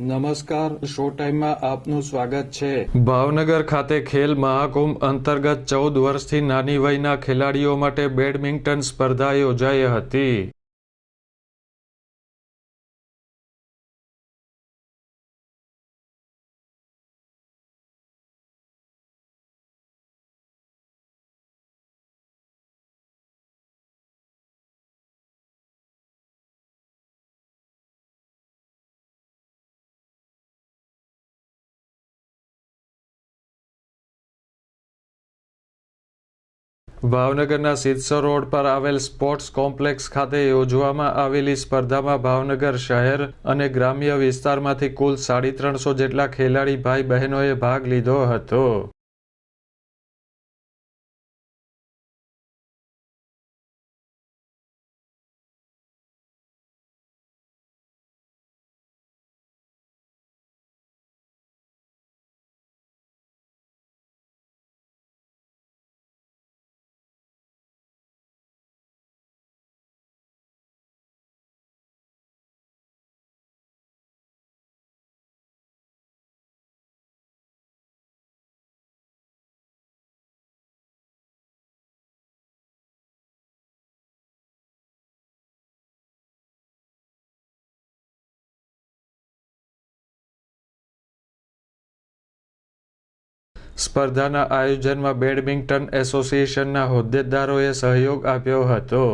નમસ્કાર, શો ટાઈમમાં આપનું સ્વાગત છે. ભાવનગર ખાતે ખેલ મહાકુંભ અંતર્ગત ચૌદ વર્ષથી નાની વયના ખેલાડીઓ માટે બેડમિન્ટન સ્પર્ધા યોજાઈ હતી. ભાવનગરના સિદ્ધસર રોડ પર આવેલ સ્પોર્ટ્સ કોમ્પ્લેક્સ ખાતે યોજવામાં આવેલી સ્પર્ધામાં ભાવનગર શહેર અને ગ્રામ્ય વિસ્તારમાંથી કુલ સાડી ત્રણસો જેટલા ખેલાડી ભાઈ બહેનોએ ભાગ લીધો હતો. સ્પર્ધાના આયોજનમાં બેડમિન્ટન એસોસિએશનના હોદ્દેદારોએ સહયોગ આપ્યો હતો.